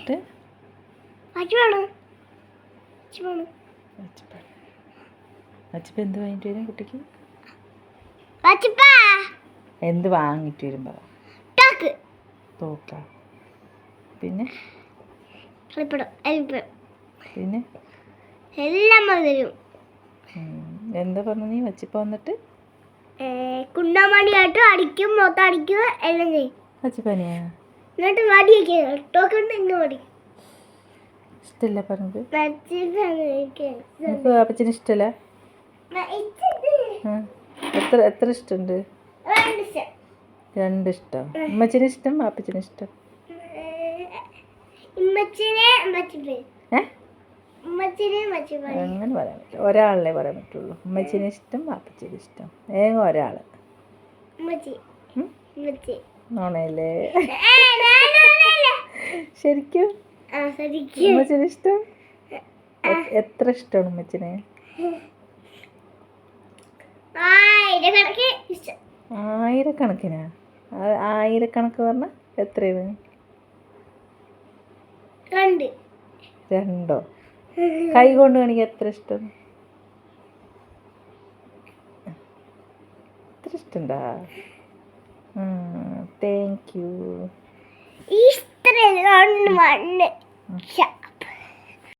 എന്നിട്ട് എന്ത് വാങ്ങിട്ട് വരും കുട്ടിക്ക്? അച്ഛപ്പാ. എന്ത് വാങ്ങിട്ട് വരും പറ. ടാക്ക്. തോക്ക പിന്നെ? എല്ലാം എന്താ പറഞ്ഞു നീ? വച്ചിപ്പ വന്നിട്ട്? കുണ്ടാമണിയായിട്ട് അടിക്കും മൊത്തം അടിക്കും എല്ലാം ചെയ്യും. വച്ചപ്പനിയാ എന്നിട്ട് മടിയൊക്കെ ടോക്കൺ ഇന്ന് മടി. ഇഷ്ടമില്ല പറഞ്ഞത്. മറ്റേ നിനക്ക് അപ്പച്ചന് ഇഷ്ടമല്ല. എത്ര എത്ര ഇഷ്ടമുണ്ട് രണ്ട് ഇഷ്ടം. അമ്മച്ചന് ഇഷ്ടം. അപ്പച്ചന് ഇഷ്ടം അങ്ങനെ പറയാൻ പറ്റില്ല. ഒരാളെ പറയാൻ പറ്റുള്ളൂ. ഉമ്മച്ചിന് ഇഷ്ടം അപ്പച്ചിന് ഇഷ്ടം. ഏക ഒരാൾ ഉമ്മച്ചി? ഉമ്മച്ചി. നോണയല്ലേ. ശരിക്കും? ഉമ്മച്ചിന് ഇഷ്ടം? എത്ര ഇഷ്ടമാണ് ഉമ്മച്ചിന്? ആയിരക്കണക്കിന് ആയിരക്കണക്ക് പറഞ്ഞ എത്രയാണ്? രണ്ട്. രണ്ടോ? കൈ കൊണ്ട് കാണിക്കാൻ എത്ര ഇഷ്ടം? എത്ര ഇഷ്ടണ്ടാ താങ്ക് യു ഇഷ്ടം